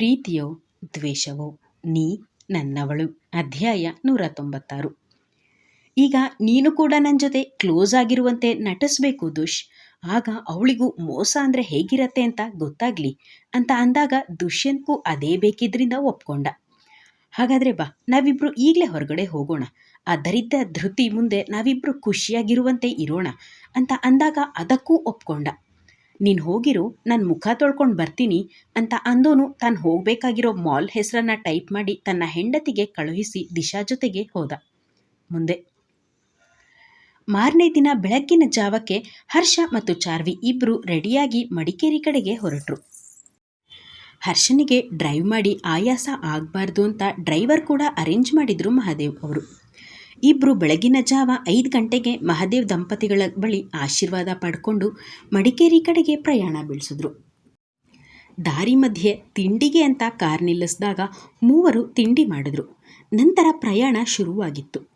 ಪ್ರೀತಿಯೋ ದ್ವೇಷವೋ ನೀ ನನ್ನವಳು. ಅಧ್ಯಾಯ ನೂರ ತೊಂಬತ್ತಾರು ಈಗ ನೀನು ಕೂಡ ನನ್ನ ಜೊತೆ ಕ್ಲೋಸ್ ಆಗಿರುವಂತೆ ನಟಿಸ್ಬೇಕು ದುಷ್. ಆಗ ಅವಳಿಗೂ ಮೋಸ ಅಂದರೆ ಹೇಗಿರತ್ತೆ ಅಂತ ಗೊತ್ತಾಗ್ಲಿ ಅಂತ ಅಂದಾಗ ದುಷ್ಯಂತ್ಗೂ ಅದೇ ಬೇಕಿದ್ರಿಂದ ಒಪ್ಕೊಂಡ. ಹಾಗಾದರೆ ಬಾ, ನಾವಿಬ್ರು ಈಗಲೇ ಹೊರಗಡೆ ಹೋಗೋಣ. ಆ ದರಿದ್ರ ಧೃತಿ ಮುಂದೆ ನಾವಿಬ್ರು ಖುಷಿಯಾಗಿರುವಂತೆ ಇರೋಣ ಅಂತ ಅಂದಾಗ ಅದಕ್ಕೂ ಒಪ್ಕೊಂಡ. ನೀನು ಹೋಗಿರು ನನ್ನ ಮುಖ ತೊಳ್ಕೊಂಡು ಬರ್ತೀನಿ ಅಂತ ಅಂದೋನು ತಾನು ಹೋಗಬೇಕಾಗಿರೋ ಮಾಲ್ ಹೆಸರನ್ನು ಟೈಪ್ ಮಾಡಿ ತನ್ನ ಹೆಂಡತಿಗೆ ಕಳುಹಿಸಿ ದಿಶಾ ಜೊತೆಗೆ ಹೋದ. ಮುಂದೆ. ಮಾರನೇ ದಿನ ಬೆಳಗ್ಗಿನ ಜಾವಕ್ಕೆ ಹರ್ಷ ಮತ್ತು ಚಾರ್ವಿ ಇಬ್ಬರು ರೆಡಿಯಾಗಿ ಮಡಿಕೇರಿ ಕಡೆಗೆ ಹೊರಟರು. ಹರ್ಷನಿಗೆ ಡ್ರೈವ್ ಮಾಡಿ ಆಯಾಸ ಆಗಬಾರ್ದು ಅಂತ ಡ್ರೈವರ್ ಕೂಡ ಅರೇಂಜ್ ಮಾಡಿದರು ಮಹಾದೇವ್ ಅವರು. ಇಬ್ಬರು ಬೆಳಗಿನ ಜಾವ ಐದು ಗಂಟೆಗೆ ಮಹದೇವ್ ದಂಪತಿಗಳ ಬಳಿ ಆಶೀರ್ವಾದ ಪಡ್ಕೊಂಡು ಮಡಿಕೇರಿ ಕಡೆಗೆ ಪ್ರಯಾಣ ಬೆಳೆಸಿದ್ರು. ದಾರಿ ಮಧ್ಯೆ ತಿಂಡಿಗೆ ಅಂತ ಕಾರ್ ನಿಲ್ಲಿಸಿದಾಗ ಮೂವರು ತಿಂಡಿ ಮಾಡಿದ್ರು. ನಂತರ ಪ್ರಯಾಣ ಶುರುವಾಗಿತ್ತು.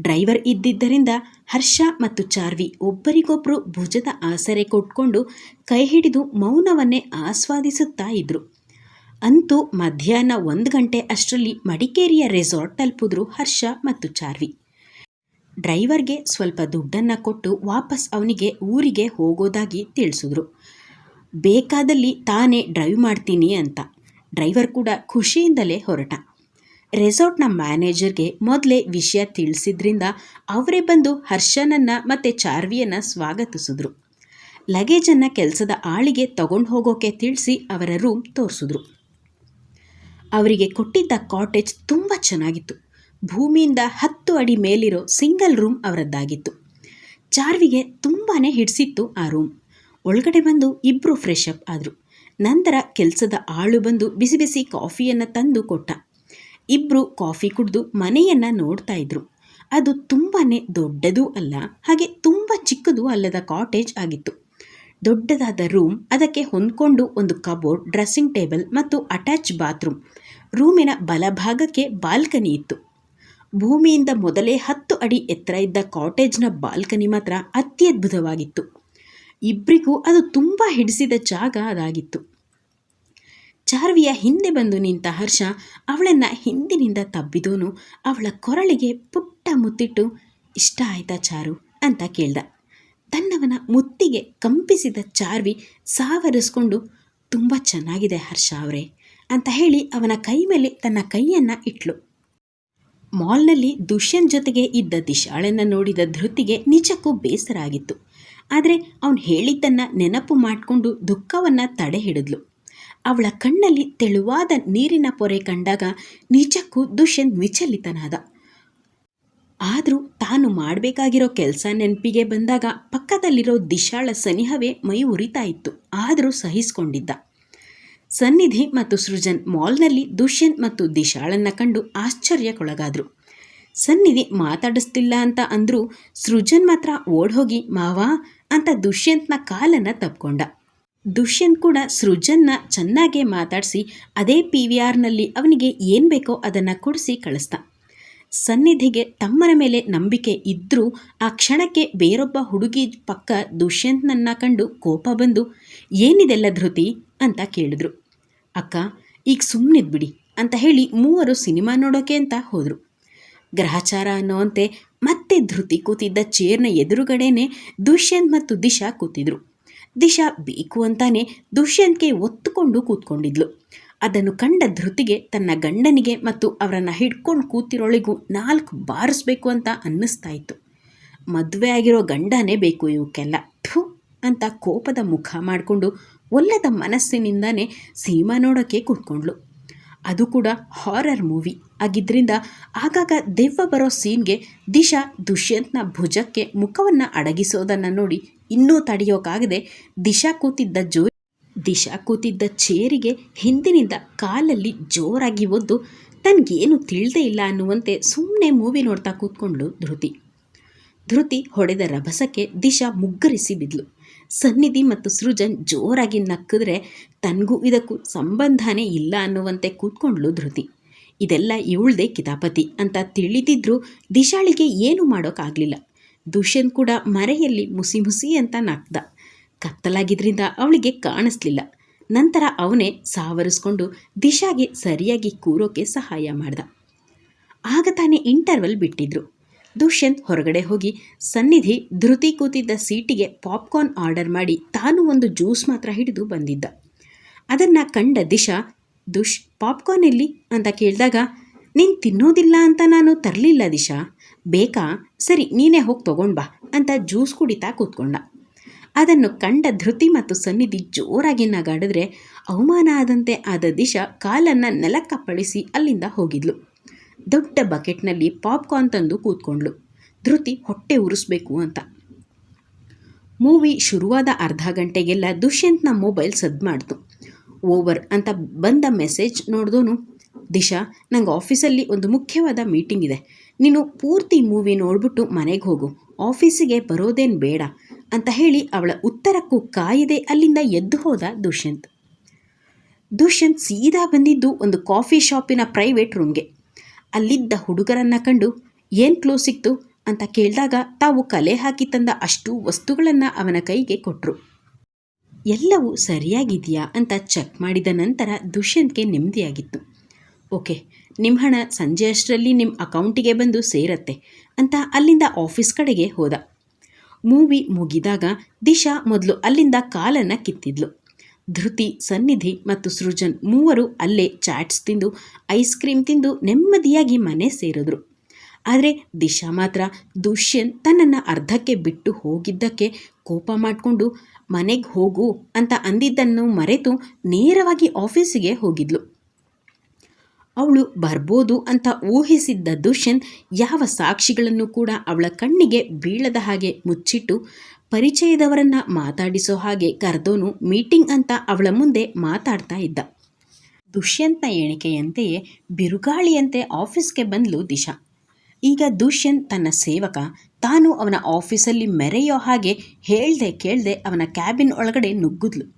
ಡ್ರೈವರ್ ಇದ್ದಿದ್ದರಿಂದ ಹರ್ಷ ಮತ್ತು ಚಾರ್ವಿ ಒಬ್ಬರಿಗೊಬ್ಬರು ಭುಜದ ಆಸರೆ ಕೊಟ್ಕೊಂಡು ಕೈ ಹಿಡಿದು ಮೌನವನ್ನೇ ಆಸ್ವಾದಿಸುತ್ತಾ ಇದ್ರು. ಅಂತೂ ಮಧ್ಯಾಹ್ನ ಒಂದು ಗಂಟೆ ಅಷ್ಟರಲ್ಲಿ ಮಡಿಕೇರಿಯ ರೆಸಾರ್ಟ್ ತಲುಪಿದ್ರು ಹರ್ಷ ಮತ್ತು ಚಾರ್ವಿ. ಡ್ರೈವರ್ಗೆ ಸ್ವಲ್ಪ ದುಡ್ಡನ್ನು ಕೊಟ್ಟು ವಾಪಸ್ ಅವನಿಗೆ ಊರಿಗೆ ಹೋಗೋದಾಗಿ ತಿಳಿಸಿದ್ರು. ಬೇಕಾದಲ್ಲಿ ತಾನೇ ಡ್ರೈವ್ ಮಾಡ್ತೀನಿ ಅಂತ. ಡ್ರೈವರ್ ಕೂಡ ಖುಷಿಯಿಂದಲೇ ಹೊರಟ. ರೆಸಾರ್ಟ್ನ ಮ್ಯಾನೇಜರ್ಗೆ ಮೊದಲೇ ವಿಷಯ ತಿಳಿಸಿದ್ರಿಂದ ಅವರೇ ಬಂದು ಹರ್ಷನನ್ನು ಮತ್ತು ಚಾರ್ವಿಯನ್ನು ಸ್ವಾಗತಿಸಿದ್ರು. ಲಗೇಜನ್ನು ಕೆಲಸದ ಆಳಿಗೆ ತಗೊಂಡು ಹೋಗೋಕೆ ತಿಳಿಸಿ ಅವರ ರೂಮ್ ತೋರಿಸಿದ್ರು. ಅವರಿಗೆ ಕೊಟ್ಟಿದ್ದ ಕಾಟೇಜ್ ತುಂಬ ಚೆನ್ನಾಗಿತ್ತು. ಭೂಮಿಯಿಂದ ಹತ್ತು ಅಡಿ ಮೇಲಿರೋ ಸಿಂಗಲ್ ರೂಮ್ ಅವರದ್ದಾಗಿತ್ತು. ಚಾರ್ವಿಗೆ ತುಂಬಾ ಹಿಡಿಸಿತ್ತು ಆ ರೂಮ್ ಒಳಗಡೆ ಬಂದು ಇಬ್ಬರು ಫ್ರೆಶ್ ಅಪ್ ಆದರು. ನಂತರ ಕೆಲಸದ ಆಳು ಬಂದು ಬಿಸಿ ಬಿಸಿ ಕಾಫಿಯನ್ನು ತಂದು ಕೊಟ್ಟ. ಇಬ್ಬರು ಕಾಫಿ ಕುಡಿದು ಮನೆಯನ್ನು ನೋಡ್ತಾ ಇದ್ರು. ಅದು ತುಂಬಾ ದೊಡ್ಡದೂ ಅಲ್ಲ, ಹಾಗೆ ತುಂಬ ಚಿಕ್ಕದೂ ಅಲ್ಲದ ಕಾಟೇಜ್ ಆಗಿತ್ತು. ದೊಡ್ಡದಾದ ರೂಮ್ ಅದಕ್ಕೆ ಹೊಂದ್ಕೊಂಡು ಒಂದು ಕಬೋರ್ಡ್ ಡ್ರೆಸ್ಸಿಂಗ್ ಟೇಬಲ್ ಮತ್ತು ಅಟ್ಯಾಚ್ ಬಾತ್ರೂಮ್ ರೂಮಿನ ಬಲಭಾಗಕ್ಕೆ ಬಾಲ್ಕನಿ ಇತ್ತು. ಭೂಮಿಯಿಂದ ಮೊದಲೇ ಹತ್ತು ಅಡಿ ಎತ್ತರ ಇದ್ದ ಕಾಟೇಜ್ನ ಬಾಲ್ಕನಿ ಮಾತ್ರ ಅತ್ಯದ್ಭುತವಾಗಿತ್ತು. ಇಬ್ಬರಿಗೂ ಅದು ತುಂಬ ಹಿಡಿಸಿದ ಜಾಗ ಅದಾಗಿತ್ತು. ಚಾರ್ವಿಯ ಹಿಂದೆ ಬಂದು ನಿಂತ ಹರ್ಷ ಅವಳನ್ನು ಹಿಂದಿನಿಂದ ತಬ್ಬಿದೋನು ಅವಳ ಕೊರಳಿಗೆ ಪುಟ್ಟ ಮುತ್ತಿಟ್ಟು, ಇಷ್ಟ ಆಯ್ತಾ ಚಾರು? ಅಂತ ಕೇಳ್ದ. ತನ್ನವನ ಮುತ್ತಿಗೆ ಕಂಪಿಸಿದ ಚಾರ್ವಿ ಸಾವರಿಸ್ಕೊಂಡು, ತುಂಬ ಚೆನ್ನಾಗಿದೆ ಹರ್ಷ ಅವರೇ ಅಂತ ಹೇಳಿ ಅವನ ಕೈ ಮೇಲೆ ತನ್ನ ಕೈಯನ್ನು ಇಟ್ಲು. ಮಾಲ್ನಲ್ಲಿ ದುಷ್ಯನ್ ಜೊತೆಗೆ ಇದ್ದ ದಿಶಾಳನ್ನು ನೋಡಿದ ಧೃತಿಗೆ ನಿಜಕ್ಕೂ ಬೇಸರ ಆಗಿತ್ತು. ಆದರೆ ಅವನು ಹೇಳಿದ್ದನ್ನು ನೆನಪು ಮಾಡಿಕೊಂಡು ದುಃಖವನ್ನು ತಡೆ ಹಿಡಿದ್ಲು. ಅವಳ ಕಣ್ಣಲ್ಲಿ ತೆಳುವಾದ ನೀರಿನ ಪೊರೆ ಕಂಡಾಗ ನಿಜಕ್ಕೂ ದುಷ್ಯಂತ್ ವಿಚಲಿತನಾದ. ಆದರೂ ತಾನು ಮಾಡಬೇಕಾಗಿರೋ ಕೆಲಸ ನೆನಪಿಗೆ ಬಂದಾಗ ಪಕ್ಕದಲ್ಲಿರೋ ದಿಶಾಳ ಸನಿಹವೇ ಮೈ ಉರಿತಾ ಇತ್ತು. ಆದರೂ ಸಹಿಸ್ಕೊಂಡಿದ್ದ. ಸನ್ನಿಧಿ ಮತ್ತು ಸೃಜನ್ ಮಾಲ್ನಲ್ಲಿ ದುಷ್ಯಂತ್ ಮತ್ತು ದಿಶಾಳನ್ನ ಕಂಡು ಆಶ್ಚರ್ಯಕ್ಕೊಳಗಾದ್ರು. ಸನ್ನಿಧಿ ಮಾತಾಡಿಸ್ತಿಲ್ಲ ಅಂತ ಅಂದರೂ ಸೃಜನ್ ಮಾತ್ರ ಓಡ್ಹೋಗಿ, ಮಾವಾ ಅಂತ ದುಷ್ಯಂತ್ನ ಕಾಲನ್ನು ತಪ್ಕೊಂಡ. ದುಷ್ಯಂತ್ ಕೂಡ ಸೃಜನ್ನ ಚೆನ್ನಾಗೇ ಮಾತಾಡಿಸಿ, ಅದೇ ಪಿ ವಿ ಆರ್ನಲ್ಲಿ ಅವನಿಗೆ ಏನು ಬೇಕೋ ಅದನ್ನು ಕೊಡಿಸಿ ಕಳಿಸ್ದ. ಸನ್ನಿಧಿಗೆ ತಮ್ಮನ ಮೇಲೆ ನಂಬಿಕೆ ಇದ್ದರೂ ಆ ಕ್ಷಣಕ್ಕೆ ಬೇರೊಬ್ಬ ಹುಡುಗಿ ಪಕ್ಕ ದುಷ್ಯಂತ್ನನ್ನ ಕಂಡು ಕೋಪ ಬಂದು, ಏನಿದೆಲ್ಲ ಧೃತಿ? ಅಂತ ಕೇಳಿದ್ರು. ಅಕ್ಕ, ಈಗ ಸುಮ್ಮನಿದ್ಬಿಡಿ ಅಂತ ಹೇಳಿ ಮೂವರು ಸಿನಿಮಾ ನೋಡೋಕೆ ಅಂತ ಹೋದರು. ಗ್ರಹಚಾರ ಅನ್ನೋಂತೆ ಮತ್ತೆ ಧೃತಿ ಕೂತಿದ್ದ ಚೇರ್ನ ಎದುರುಗಡೆನೆ ದುಷ್ಯಂತ್ ಮತ್ತು ದಿಶಾ ಕೂತಿದ್ರು. ದಿಶಾ ಬೇಕು ಅಂತಾನೆ ದುಷ್ಯಂತ್ಗೆ ಒತ್ತುಕೊಂಡು ಕೂತ್ಕೊಂಡಿದ್ಲು. ಅದನ್ನು ಕಂಡ ಧೃತಿಗೆ ತನ್ನ ಗಂಡನಿಗೆ ಮತ್ತು ಅವರನ್ನು ಹಿಡ್ಕೊಂಡು ಕೂತಿರೋಳಿಗೂ ನಾಲ್ಕು ಬಾರಿಸ್ಬೇಕು ಅಂತ ಅನ್ನಿಸ್ತಾ ಇತ್ತು. ಮದುವೆ ಆಗಿರೋ ಗಂಡನೇ ಬೇಕು ಇವಕ್ಕೆಲ್ಲ. ಥು ಅಂತ ಕೋಪದ ಮುಖ ಮಾಡಿಕೊಂಡು ಒಲ್ಲದ ಮನಸ್ಸಿನಿಂದನೇ ಸಿನಿಮಾ ನೋಡೋಕ್ಕೆ ಕೂತ್ಕೊಂಡ್ಳು. ಅದು ಕೂಡ ಹಾರರ್ ಮೂವಿ ಆಗಿದ್ದರಿಂದ ಆಗಾಗ ದೆವ್ವ ಬರೋ ಸೀನ್ಗೆ ದಿಶಾ ದುಷ್ಯಂತ್ನ ಭುಜಕ್ಕೆ ಮುಖವನ್ನು ಅಡಗಿಸೋದನ್ನು ನೋಡಿ ಇನ್ನೂ ತಡೆಯೋಕ್ಕಾಗದೆ ದಿಶಾ ಕೂತಿದ್ದ ಜೋ, ದಿಶಾ ಕೂತಿದ್ದ ಚೇರಿಗೆ ಹಿಂದಿನಿಂದ ಕಾಲಲ್ಲಿ ಜೋರಾಗಿ ಒದ್ದು ತನಗೇನು ತಿಳಿದೇ ಇಲ್ಲ ಅನ್ನುವಂತೆ ಸುಮ್ಮನೆ ಮೂವಿ ನೋಡ್ತಾ ಕೂತ್ಕೊಂಡ್ಳು ಧೃತಿ. ಧೃತಿ ಹೊಡೆದ ರಭಸಕ್ಕೆ ದಿಶಾ ಮುಗ್ಗರಿಸಿ ಬಿದ್ಲು. ಸನ್ನಿಧಿ ಮತ್ತು ಸೃಜನ್ ಜೋರಾಗಿ ನಕ್ಕಿದ್ರೆ ತನಗೂ ಇದಕ್ಕೂ ಸಂಬಂಧನೇ ಇಲ್ಲ ಅನ್ನುವಂತೆ ಕೂತ್ಕೊಂಡ್ಲು ಧೃತಿ. ಇದೆಲ್ಲ ಇವಳ್ದೇ ಕಿತಾಪತಿ ಅಂತ ತಿಳಿದಿದ್ರೂ ದಿಶಾಳಿಗೆ ಏನು ಮಾಡೋಕ್ಕಾಗಲಿಲ್ಲ ದುಷ್ಯಂತ್ ಕೂಡ ಮರೆಯಲ್ಲಿ ಮುಸಿ ಮುಸಿ ಅಂತ ನಕ್ದ. ಕತ್ತಲಾಗಿದ್ರಿಂದ ಅವಳಿಗೆ ಕಾಣಿಸ್ಲಿಲ್ಲ. ನಂತರ ಅವನೇ ಸಾವರಿಸ್ಕೊಂಡು ದಿಶಾಗೆ ಸರಿಯಾಗಿ ಕೂರೋಕೆ ಸಹಾಯ ಮಾಡ್ದ. ಆಗ ತಾನೇ ಇಂಟರ್ವಲ್ ಬಿಟ್ಟಿದ್ರು. ದುಷ್ಯಂತ್ ಹೊರಗಡೆ ಹೋಗಿ ಸನ್ನಿಧಿ ಧೃತಿ ಕೂತಿದ್ದ ಸೀಟಿಗೆ ಪಾಪ್ಕಾರ್ನ್ ಆರ್ಡರ್ ಮಾಡಿ ತಾನು ಒಂದು ಜ್ಯೂಸ್ ಮಾತ್ರ ಹಿಡಿದು ಬಂದಿದ್ದ. ಅದನ್ನು ಕಂಡ ದಿಶಾ, ದುಷ್, ಪಾಪ್ಕಾರ್ನ್ ಎಲ್ಲಿ? ಅಂತ ಕೇಳಿದಾಗ, ನೀನು ತಿನ್ನೋದಿಲ್ಲ ಅಂತ ನಾನು ತರಲಿಲ್ಲ ದಿಶಾ. ಬೇಕಾ? ಸರಿ, ನೀನೇ ಹೋಗಿ ತಗೊಂಡು ಬಾ ಅಂತ ಜ್ಯೂಸ್ ಕುಡಿತಾ ಕೂತ್ಕೊಂಡ. ಅದನ್ನು ಕಂಡ ಧೃತಿ ಮತ್ತು ಸನ್ನಿಧಿ ಜೋರಾಗಿ ನಗಾಡಿದ್ರೆ ಅವಮಾನ ಆದಂತೆ ಆದ ದಿಶಾ ಕಾಲನ್ನು ನೆಲಕ್ಕಪ್ಪಳಿಸಿ ಅಲ್ಲಿಂದ ಹೋಗಿದ್ಲು. ದೊಡ್ಡ ಬಕೆಟ್ನಲ್ಲಿ ಪಾಪ್ಕಾರ್ನ್ ತಂದು ಕೂತ್ಕೊಂಡ್ಳು. ಧೃತಿ ಹೊಟ್ಟೆ ಉರಿಸ್ಬೇಕು ಅಂತ. ಮೂವಿ ಶುರುವಾದ ಅರ್ಧ ಗಂಟೆಗೆಲ್ಲ ದುಷ್ಯಂತ್ನ ಮೊಬೈಲ್ ಸದ್ದು ಮಾಡ್ತು. ಓವರ್ ಅಂತ ಬಂದ ಮೆಸೇಜ್ ನೋಡಿದೋನು, ದಿಶಾ, ನಂಗೆ ಆಫೀಸಲ್ಲಿ ಒಂದು ಮುಖ್ಯವಾದ ಮೀಟಿಂಗ್ ಇದೆ. ನೀನು ಪೂರ್ತಿ ಮೂವಿ ನೋಡ್ಬಿಟ್ಟು ಮನೆಗೆ ಹೋಗು. ಆಫೀಸಿಗೆ ಬರೋದೇನು ಬೇಡ ಅಂತ ಹೇಳಿ ಅವಳ ಉತ್ತರಕ್ಕೂ ಕಾಯಿದೆ ಅಲ್ಲಿಂದ ಎದ್ದು ಹೋದ ದುಷ್ಯಂತ್. ದುಷ್ಯಂತ್ ಸೀದಾ ಬಂದಿದ್ದು ಒಂದು ಕಾಫಿ ಶಾಪಿನ ಪ್ರೈವೇಟ್ ರೂಮ್ಗೆ. ಅಲ್ಲಿದ್ದ ಹುಡುಗರನ್ನ ಕಂಡು ಏನು ಕ್ಲೂ ಸಿಕ್ತು ಅಂತ ಕೇಳಿದಾಗ ತಾವು ಕಲೆ ಹಾಕಿ ತಂದ ಅಷ್ಟು ವಸ್ತುಗಳನ್ನು ಅವನ ಕೈಗೆ ಕೊಟ್ಟರು ಎಲ್ಲವೂ ಸರಿಯಾಗಿದೆಯಾ ಅಂತ ಚೆಕ್ ಮಾಡಿದ ನಂತರ ದುಷ್ಯಂತ್ಗೆ ನೆಮ್ಮದಿಯಾಗಿತ್ತು. ಓಕೆ ನಿಮ್ಮ ಹಣ ಸಂಜೆ ಅಷ್ಟರಲ್ಲಿ ನಿಮ್ಮ ಅಕೌಂಟಿಗೆ ಬಂದು ಸೇರತ್ತೆ ಅಂತ ಅಲ್ಲಿಂದ ಆಫೀಸ್ ಕಡೆಗೆ ಹೋದ. ಮೂವಿ ಮುಗಿದಾಗ ದಿಶಾ ಮೊದಲು ಅಲ್ಲಿಂದ ಕಾಲನ್ನು ಕಿತ್ತಿದ್ಲು. ಧೃತಿ, ಸನ್ನಿಧಿ ಮತ್ತು ಸೃಜನ್ ಮೂವರು ಅಲ್ಲೇ ಚಾಟ್ಸ್ ತಿಂದು, ಐಸ್ ಕ್ರೀಮ್ ತಿಂದು ನೆಮ್ಮದಿಯಾಗಿ ಮನೆ ಸೇರಿದ್ರು. ಆದರೆ ದಿಶಾ ಮಾತ್ರ ದುಷ್ಯಂತ್ ತನ್ನನ್ನು ಅರ್ಧಕ್ಕೆ ಬಿಟ್ಟು ಹೋಗಿದ್ದಕ್ಕೆ ಕೋಪ ಮಾಡಿಕೊಂಡು, ಮನೆಗೆ ಹೋಗು ಅಂತ ಅಂದಿದ್ದನ್ನು ಮರೆತು ನೇರವಾಗಿ ಆಫೀಸಿಗೆ ಹೋಗಿದ್ಲು. ಅವಳು ಬರ್ಬೋದು ಅಂತ ಊಹಿಸಿದ್ದ ದುಷ್ಯಂತ್ ಯಾವ ಸಾಕ್ಷಿಗಳನ್ನು ಕೂಡ ಅವಳ ಕಣ್ಣಿಗೆ ಬೀಳದ ಹಾಗೆ ಮುಚ್ಚಿಟ್ಟು ಪರಿಚಯದವರನ್ನು ಮಾತಾಡಿಸೋ ಹಾಗೆ ಕರೆದೋನು ಮೀಟಿಂಗ್ ಅಂತ ಅವಳ ಮುಂದೆ ಮಾತಾಡ್ತಾ ಇದ್ದ. ದುಷ್ಯಂತ್ನ ಎಣಿಕೆಯಂತೆಯೇ ಬಿರುಗಾಳಿಯಂತೆ ಆಫೀಸ್ಗೆ ಬಂದ್ಲು ದಿಶಾ. ಈಗ ದುಷ್ಯಂತ್ ತನ್ನ ಸೇವಕ, ತಾನು ಅವನ ಆಫೀಸಲ್ಲಿ ಮೆರೆಯೋ ಹಾಗೆ ಹೇಳ್ದೆ ಕೇಳ್ದೆ ಅವನ ಕ್ಯಾಬಿನ್ ಒಳಗಡೆ ನುಗ್ಗಿದ್ಲು.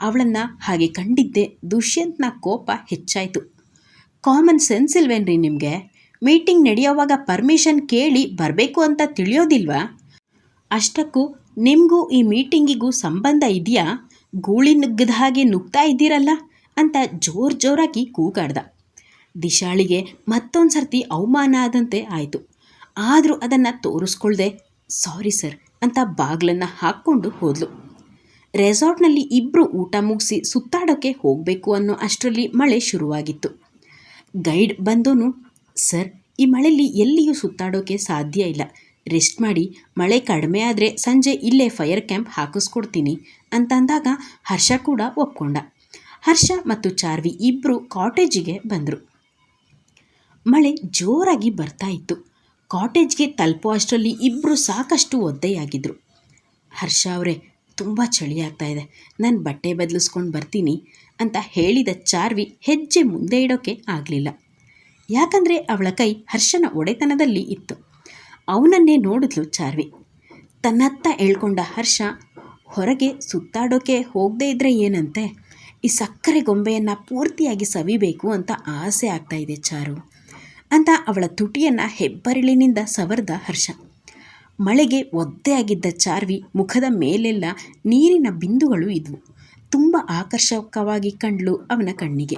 ಅವಳನ್ನು ಹಾಗೆ ಕಂಡಿದ್ದೆ ದುಷ್ಯಂತ್ನ ಕೋಪ ಹೆಚ್ಚಾಯಿತು. ಕಾಮನ್ ಸೆನ್ಸ್ ಇಲ್ವೇನ್ರಿ ನಿಮಗೆ? ಮೀಟಿಂಗ್ ನಡೆಯೋವಾಗ ಪರ್ಮಿಷನ್ ಕೇಳಿ ಬರಬೇಕು ಅಂತ ತಿಳಿಯೋದಿಲ್ವಾ? ಅಷ್ಟಕ್ಕೂ ನಿಮಗೂ ಈ ಮೀಟಿಂಗಿಗೂ ಸಂಬಂಧ ಇದೆಯಾ? ಗೂಳಿ ನುಗ್ಗದ ಹಾಗೆ ನುಗ್ತಾ ಇದ್ದೀರಲ್ಲ ಅಂತ ಜೋರು ಜೋರಾಗಿ ಕೂಗಾಡ್ದ. ದಿಶಾಳಿಗೆ ಮತ್ತೊಂದು ಸರ್ತಿ ಅವಮಾನ ಆದಂತೆ ಆಯಿತು. ಆದರೂ ಅದನ್ನು ತೋರಿಸ್ಕೊಳ್ದೆ, ಸಾರಿ ಸರ್ ಅಂತ ಬಾಗ್ಲನ್ನು ಹಾಕ್ಕೊಂಡು ಹೋದ್ಲು. ರೆಸಾರ್ಟ್ನಲ್ಲಿ ಇಬ್ಬರು ಊಟ ಮುಗಿಸಿ ಸುತ್ತಾಡೋಕ್ಕೆ ಹೋಗಬೇಕು ಅನ್ನೋ ಅಷ್ಟರಲ್ಲಿ ಮಳೆ ಶುರುವಾಗಿತ್ತು. ಗೈಡ್ ಬಂದೋನು, ಸರ್, ಈ ಮಳೆಯಲ್ಲಿ ಎಲ್ಲಿಯೂ ಸುತ್ತಾಡೋಕ್ಕೆ ಸಾಧ್ಯ ಇಲ್ಲ. ರೆಸ್ಟ್ ಮಾಡಿ, ಮಳೆ ಕಡಿಮೆ ಆದರೆ ಸಂಜೆ ಇಲ್ಲೇ ಫೈರ್ ಕ್ಯಾಂಪ್ ಹಾಕಿಸ್ಕೊಡ್ತೀನಿ ಅಂತಂದಾಗ ಹರ್ಷ ಕೂಡ ಒಪ್ಕೊಂಡ. ಹರ್ಷ ಮತ್ತು ಚಾರ್ವಿ ಇಬ್ಬರು ಕಾಟೇಜಿಗೆ ಬಂದರು. ಮಳೆ ಜೋರಾಗಿ ಬರ್ತಾ ಇತ್ತು. ಕಾಟೇಜ್ಗೆ ತಲುಪೋ ಅಷ್ಟರಲ್ಲಿ ಇಬ್ಬರು ಸಾಕಷ್ಟು ಒದ್ದೆಯಾಗಿದ್ದರು ಹರ್ಷ ಅವರೇ ತುಂಬ ಚಳಿ ಆಗ್ತಾ ಇದೆ. ನಾನು ಬಟ್ಟೆ ಬದಲಿಸ್ಕೊಂಡು ಬರ್ತೀನಿ ಅಂತ ಹೇಳಿದ ಚಾರ್ವಿ ಹೆಜ್ಜೆ ಮುಂದೆ ಇಡೋಕ್ಕೆ ಆಗಲಿಲ್ಲ. ಯಾಕಂದರೆ ಅವಳ ಕೈ ಹರ್ಷನ ಒಡೆತನದಲ್ಲಿ ಇತ್ತು. ಅವನನ್ನೇ ನೋಡಿದ್ಲು ಚಾರ್ವಿ. ತನ್ನತ್ತ ಎಳ್ಕೊಂಡ ಹರ್ಷ, ಹೊರಗೆ ಸುತ್ತಾಡೋಕೆ ಹೋಗದೇ ಇದ್ದರೆ ಏನಂತೆ? ಈ ಸಕ್ಕರೆ ಗೊಂಬೆಯನ್ನು ಪೂರ್ತಿಯಾಗಿ ಸವಿಬೇಕು ಅಂತ ಆಸೆ ಆಗ್ತಾ ಇದೆ ಚಾರು ಅಂತ ಅವಳ ತುಟಿಯನ್ನು ಹೆಬ್ಬರಳಿನಿಂದ ಸವರ್ದ ಹರ್ಷ. ಮಳೆಗೆ ಒದ್ದೆಯಾಗಿದ್ದ ಚಾರ್ವಿ ಮುಖದ ಮೇಲೆಲ್ಲ ನೀರಿನ ಬಿಂದುಗಳು ಇದ್ವು. ತುಂಬ ಆಕರ್ಷಕವಾಗಿ ಕಂಡ್ಲು ಅವನ ಕಣ್ಣಿಗೆ.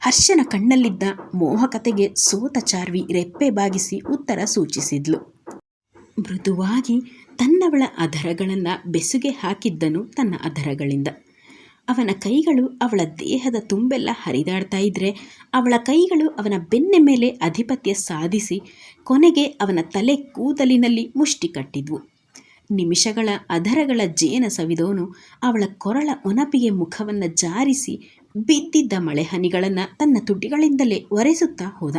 ಹರ್ಷನ ಕಣ್ಣಲ್ಲಿದ್ದ ಮೋಹಕತೆಗೆ ಸೋತ ಚಾರ್ವಿ ರೆಪ್ಪೆ ಬಾಗಿಸಿ ಉತ್ತರ ಸೂಚಿಸಿದ್ಲು. ಮೃದುವಾಗಿ ತನ್ನವಳ ಅಧರಗಳನ್ನು ಬೆಸುಗೆ ಹಾಕಿದ್ದನು ತನ್ನ ಅಧರಗಳಿಂದ ಅವನ ಕೈಗಳು ಅವಳ ದೇಹದ ತುಂಬೆಲ್ಲ ಹರಿದಾಡ್ತಾ ಇದ್ರೆ, ಅವಳ ಕೈಗಳು ಅವನ ಬೆನ್ನ ಮೇಲೆ ಅಧಿಪತ್ಯ ಸಾಧಿಸಿ ಕೊನೆಗೆ ಅವನ ತಲೆ ಕೂದಲಿನಲ್ಲಿ ಮುಷ್ಟಿ ಕಟ್ಟಿದ್ವು. ನಿಮಿಷಗಳ ಅಧರಗಳ ಜೇನ ಸವಿದೋನು ಅವಳ ಕೊರಳ ಒನಪಿಗೆ ಮುಖವನ್ನು ಜಾರಿಸಿ ಬಿದ್ದಿದ್ದ ಮಳೆಹನಿಗಳನ್ನು ತನ್ನ ತುಟಿಗಳಿಂದಲೇ ಒರೆಸುತ್ತಾ ಹೋದ.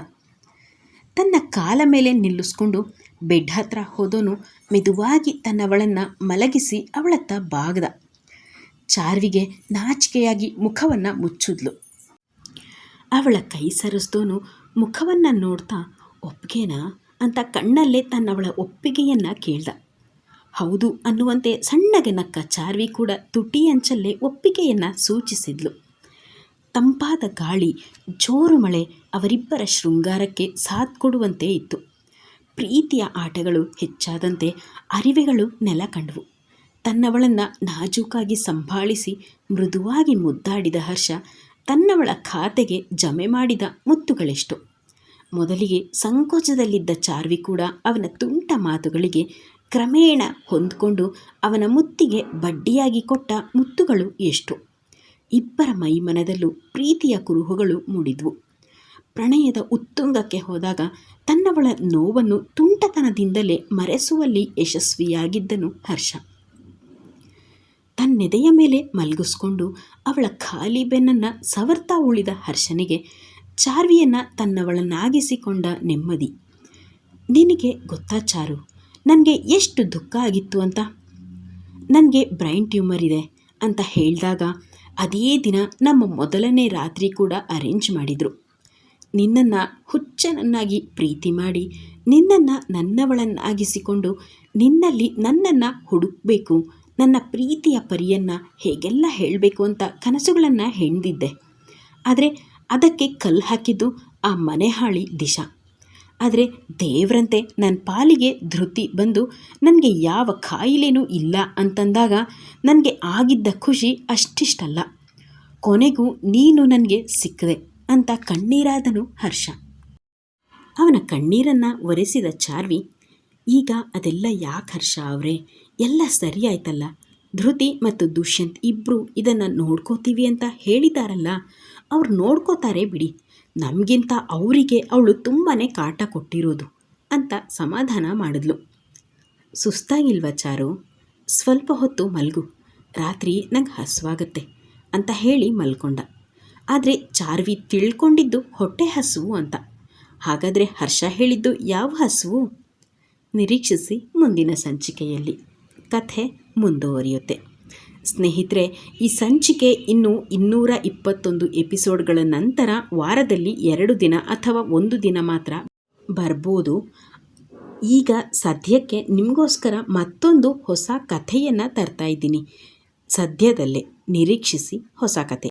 ತನ್ನ ಕಾಲ ಮೇಲೆ ನಿಲ್ಲಿಸ್ಕೊಂಡು ಬೆಡ್ ಹತ್ರ ಹೋದೋನು ಮೆದುವಾಗಿ ತನ್ನವಳನ್ನು ಮಲಗಿಸಿ ಅವಳತ್ತ ಬಾಗದ. ಚಾರ್ವಿಗೆ ನಾಚಿಕೆಯಾಗಿ ಮುಖವನ್ನು ಮುಚ್ಚಿದ್ಲು. ಅವಳ ಕೈ ಸರಿಸ್ದೋನು ಮುಖವನ್ನು ನೋಡ್ತಾ, ಒಪ್ಗೆನಾ? ಅಂತ ಕಣ್ಣಲ್ಲೇ ತನ್ನವಳ ಒಪ್ಪಿಗೆಯನ್ನು ಕೇಳ್ದ. ಹೌದು, ಅನ್ನುವಂತೆ ಸಣ್ಣಗೆ ನಕ್ಕ ಚಾರ್ವಿ ಕೂಡ ತುಟಿಯಂಚಲ್ಲೇ ಒಪ್ಪಿಗೆಯನ್ನು ಸೂಚಿಸಿದ್ಲು. ತಂಪಾದ ಗಾಳಿ, ಜೋರು ಮಳೆ ಅವರಿಬ್ಬರ ಶೃಂಗಾರಕ್ಕೆ ಸಾಥ್ ಕೊಡುವಂತೆ ಇತ್ತು. ಪ್ರೀತಿಯ ಆಟಗಳು ಹೆಚ್ಚಾದಂತೆ ಅರಿವೆಗಳು ನೆಲ ಕಂಡವು ತನ್ನವಳನ್ನು ನಾಜೂಕಾಗಿ ಸಂಭಾಳಿಸಿ ಮೃದುವಾಗಿ ಮುದ್ದಾಡಿದ ಹರ್ಷ ತನ್ನವಳ ಖಾತೆಗೆ ಜಮೆ ಮಾಡಿದ ಮುತ್ತುಗಳೆಷ್ಟು. ಮೊದಲಿಗೆ ಸಂಕೋಚದಲ್ಲಿದ್ದ ಚಾರ್ವಿ ಕೂಡ ಅವನ ತುಂಟ ಮಾತುಗಳಿಗೆ ಕ್ರಮೇಣ ಹೊಂದಿಕೊಂಡು ಅವನ ಮುತ್ತಿಗೆ ಬಡ್ಡಿಯಾಗಿ ಕೊಟ್ಟ ಮುತ್ತುಗಳು ಎಷ್ಟು. ಇಬ್ಬರ ಮೈಮನದಲ್ಲೂ ಪ್ರೀತಿಯ ಕುರುಹುಗಳು ಮೂಡಿದ್ವು. ಪ್ರಣಯದ ಉತ್ತುಂಗಕ್ಕೆ ಹೋದಾಗ ತನ್ನವಳ ನೋವನ್ನು ತುಂಟತನದಿಂದಲೇ ಮರೆಸುವಲ್ಲಿ ಯಶಸ್ವಿಯಾಗಿದ್ದನು ಹರ್ಷ. ತನ್ನೆದೆಯ ಮೇಲೆ ಮಲಗಿಸ್ಕೊಂಡು ಅವಳ ಖಾಲಿ ಬೆನ್ನನ್ನು ಸವರ್ತಾ ಉಳಿದ ಹರ್ಷನಿಗೆ ಚಾರ್ವಿಯನ್ನು ತನ್ನವಳನ್ನಾಗಿಸಿಕೊಂಡ ನೆಮ್ಮದಿ. ನಿನಗೆ ಗೊತ್ತಾ ಚಾರು, ನನಗೆ ಎಷ್ಟು ದುಃಖ ಆಗಿತ್ತು ಅಂತ? ನನಗೆ ಬ್ರೈನ್ ಟ್ಯೂಮರ್ ಇದೆ ಅಂತ ಹೇಳಿದಾಗ ಅದೇ ದಿನ ನಮ್ಮ ಮೊದಲನೇ ರಾತ್ರಿ ಕೂಡ ಅರೇಂಜ್ ಮಾಡಿದರು. ನಿನ್ನನ್ನು ಹುಚ್ಚನನ್ನಾಗಿ ಪ್ರೀತಿ ಮಾಡಿ ನಿನ್ನನ್ನು ನನ್ನವಳನ್ನಾಗಿಸಿಕೊಂಡು ನಿನ್ನಲ್ಲಿ ನನ್ನನ್ನು ಹುಡುಕಬೇಕು ನನ್ನ ಪ್ರೀತಿಯ ಪರಿಯನ್ನು ಹೇಗೆಲ್ಲ ಹೇಳಬೇಕು ಅಂತ ಕನಸುಗಳನ್ನು ಹೆಣ್ದಿದ್ದೆ. ಆದರೆ ಅದಕ್ಕೆ ಕಲ್ಲು ಹಾಕಿದ್ದು ಆ ಮನೆಹಾಳಿ ದಿಶಾ. ಆದರೆ ದೇವರಂತೆ ನನ್ನ ಪಾಲಿಗೆ ಧೃತಿ ಬಂದು ನನಗೆ ಯಾವ ಕಾಯಿಲೆನೂ ಇಲ್ಲ ಅಂತಂದಾಗ ನನಗೆ ಆಗಿದ್ದ ಖುಷಿ ಅಷ್ಟಿಷ್ಟಲ್ಲ. ಕೊನೆಗೂ ನೀನು ನನಗೆ ಸಿಕ್ಕದೆ ಅಂತ ಕಣ್ಣೀರಾದನು ಹರ್ಷ. ಅವನ ಕಣ್ಣೀರನ್ನು ಒರೆಸಿದ ಚಾರ್ವಿ ಈಗ ಅದೆಲ್ಲ ಯಾಕೆ ಹರ್ಷ ಅವರೇ? ಎಲ್ಲ ಸರಿ ಆಯ್ತಲ್ಲ. ಧೃತಿ ಮತ್ತು ದುಷ್ಯಂತ್ ಇಬ್ಬರು ಇದನ್ನು ನೋಡ್ಕೋತೀವಿ ಅಂತ ಹೇಳಿದಾರಲ್ಲ. ಅವ್ರು ನೋಡ್ಕೋತಾರೆ ಬಿಡಿ. ನಮಗಿಂತ ಅವರಿಗೆ ಅವಳು ತುಂಬಾ ಕಾಟ ಕೊಟ್ಟಿರೋದು ಅಂತ ಸಮಾಧಾನ ಮಾಡಿದ್ಲು. ಸುಸ್ತಾಗಿಲ್ವ ಚಾರು? ಸ್ವಲ್ಪ ಹೊತ್ತು ಮಲಗು. ರಾತ್ರಿ ನಂಗೆ ಹಸುವಾಗತ್ತೆ ಅಂತ ಹೇಳಿ ಮಲ್ಕೊಂಡ. ಆದರೆ ಚಾರ್ವಿ ತಿಳ್ಕೊಂಡಿದ್ದು ಹೊಟ್ಟೆ ಹಸುವು ಅಂತ. ಹಾಗಾದರೆ ಹರ್ಷ ಹೇಳಿದ್ದು ಯಾವ ಹಸುವು? ನಿರೀಕ್ಷಿಸಿ ಮುಂದಿನ ಸಂಚಿಕೆಯಲ್ಲಿ. ಕಥೆ ಮುಂದುವರಿಯುತ್ತೆ. ಸ್ನೇಹಿತರೆ, ಈ ಸಂಚಿಕೆ ಇನ್ನು ಇನ್ನೂರ ಇಪ್ಪತ್ತೊಂದು ಎಪಿಸೋಡ್ಗಳ ನಂತರ ವಾರದಲ್ಲಿ ಎರಡು ದಿನ ಅಥವಾ ಒಂದು ದಿನ ಮಾತ್ರ ಬರ್ಬೋದು. ಈಗ ಸದ್ಯಕ್ಕೆ ನಿಮಗೋಸ್ಕರ ಮತ್ತೊಂದು ಹೊಸ ಕಥೆಯನ್ನು ತರ್ತಾ ಇದ್ದೀನಿ. ಸದ್ಯದಲ್ಲೇ ನಿರೀಕ್ಷಿಸಿ ಹೊಸ ಕಥೆ.